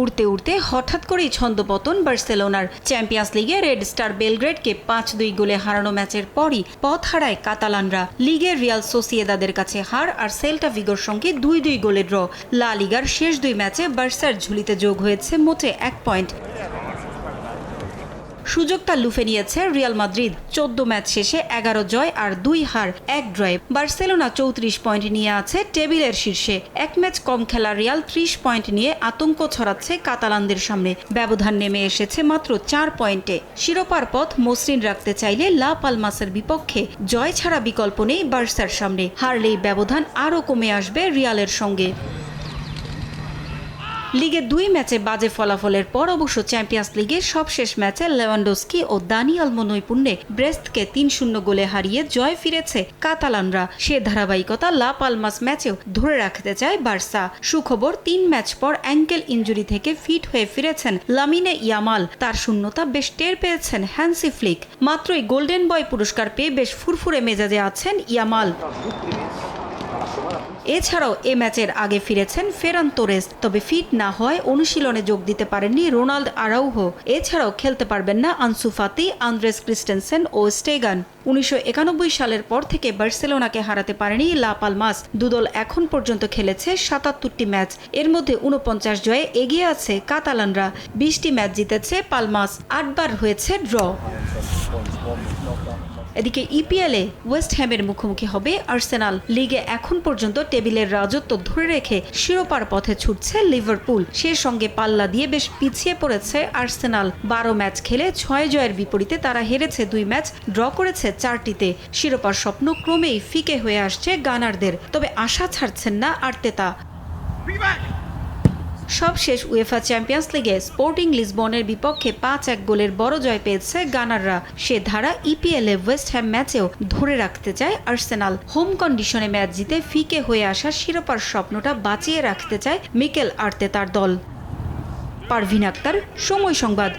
উড়তে উড়তে হঠাৎ করেই ছন্দপতন বার্সেলোনার চ্যাম্পিয়ন্স লিগে রেড স্টার বেলগ্রেডকে পাঁচ দুই গোলে হারানো ম্যাচের পরই পথ হারায় কাতালানরা। লিগের রিয়াল সোসিয়েদাদের কাছে হার আর সেল্টা ভিগোর সঙ্গে দুই দুই গোলে ড্র। লা লিগার শেষ দুই ম্যাচে বার্সার ঝুলিতে যোগ হয়েছে মোটে এক পয়েন্ট। সুযোগটা লুফে নিয়েছে রিয়াল মাদ্রিদ। চোদ্দ ম্যাচ শেষে এগারো জয় আর দুই হার, এক ড্রয়ে বার্সেলোনা চৌত্রিশ পয়েন্ট নিয়ে আছে টেবিলের শীর্ষে। এক ম্যাচ কম খেলা রিয়াল ত্রিশ পয়েন্ট নিয়ে আতঙ্ক ছড়াচ্ছে কাতালানদের সামনে। ব্যবধান নেমে এসেছে মাত্র চার পয়েন্টে। শিরোপার পথ মসৃণ রাখতে চাইলে লা পালমাসের বিপক্ষে জয় ছাড়া বিকল্প নেই বার্সার সামনে। হারলেই ব্যবধান আরও কমে আসবে রিয়ালের সঙ্গে। লিগে দুই ম্যাচে বাজে ফলাফলের পর অবশ্য চ্যাম্পিয়ন্স লিগের সবশেষ ম্যাচে লেভানডোস্কি ও দানি আলমো নৈপুণ্যে ব্রেস্টকে তিন শূন্য গোলে হারিয়ে জয় ফিরেছে কাতালানরা। সে ধারাবাহিকতা লা পালমাস ম্যাচেও ধরে রাখতে চায় বার্সা। সুখবর, তিন ম্যাচ পর অ্যাঙ্কেল ইঞ্জুরি থেকে ফিট হয়ে ফিরেছেন লামিনে ইয়ামাল। তার শূন্যতা বেশ টের পেয়েছেন হ্যান্সি ফ্লিক। মাত্রই গোল্ডেন বয় পুরস্কার পেয়ে বেশ ফুরফুরে মেজাজে আছেন ইয়ামাল। এছাড়াও এ ম্যাচের আগে ফিরেছেন ফেরান তোরেস, তবে ফিট না হয় অনুশীলনে যোগ দিতে পারেননি রোনাল্ড আরাউহো। এছাড়াও খেলতে পারবেন না আনসুফাতি আন্দ্রেস ক্রিস্টেনসেন ও স্টেগান। উনিশশো একানব্বই সালের পর থেকে বার্সেলোনাকে হারাতে পারেনি লা পালমাস। দুদল এখন পর্যন্ত খেলেছে সাতাত্তরটি ম্যাচ। এর মধ্যে উনপঞ্চাশ জয়ে এগিয়ে আছে কাতালানরা। বিশটি ম্যাচ জিতেছে পালমাস। আটবার হয়েছে ড্র। এদিকে ইপিএলে ওয়েস্ট হ্যামের মুখোমুখি হবে আর্সেনাল। লিগে এখন পর্যন্ত টেবিলের রাজত্ব ধরে রেখে শিরোপার পথে ছুটছে লিভারপুল। সে সঙ্গে পাল্লা দিয়ে বেশ পিছিয়ে পড়েছে আর্সেনাল। বারো ম্যাচ খেলে ছয় জয়ের বিপরীতে তারা হেরেছে দুই ম্যাচ, ড্র করেছে চারটিতে। শিরোপার স্বপ্ন ক্রমেই ফিকে হয়ে আসছে গানারদের। তবে আশা ছাড়ছেন না আর্তেতা। সবশেষ উয়েফা চ্যাম্পিয়ন্স লিগে স্পোর্টিং লিসবনের বিপক্ষে পাঁচ এক গোলের বড় জয় পেয়েছে গানাররা। সে ধারা ইপিএলে ওয়েস্ট হ্যাম ম্যাচেও ধরে রাখতে চায় আর্সেনাল হোম কন্ডিশনে ম্যাচ জিতে ফিকে হয়ে আসা শিরোপার স্বপ্নটা বাঁচিয়ে রাখতে চায় মিকেল আর্তে তার দল। পারভিন আক্তার, সময় সংবাদ।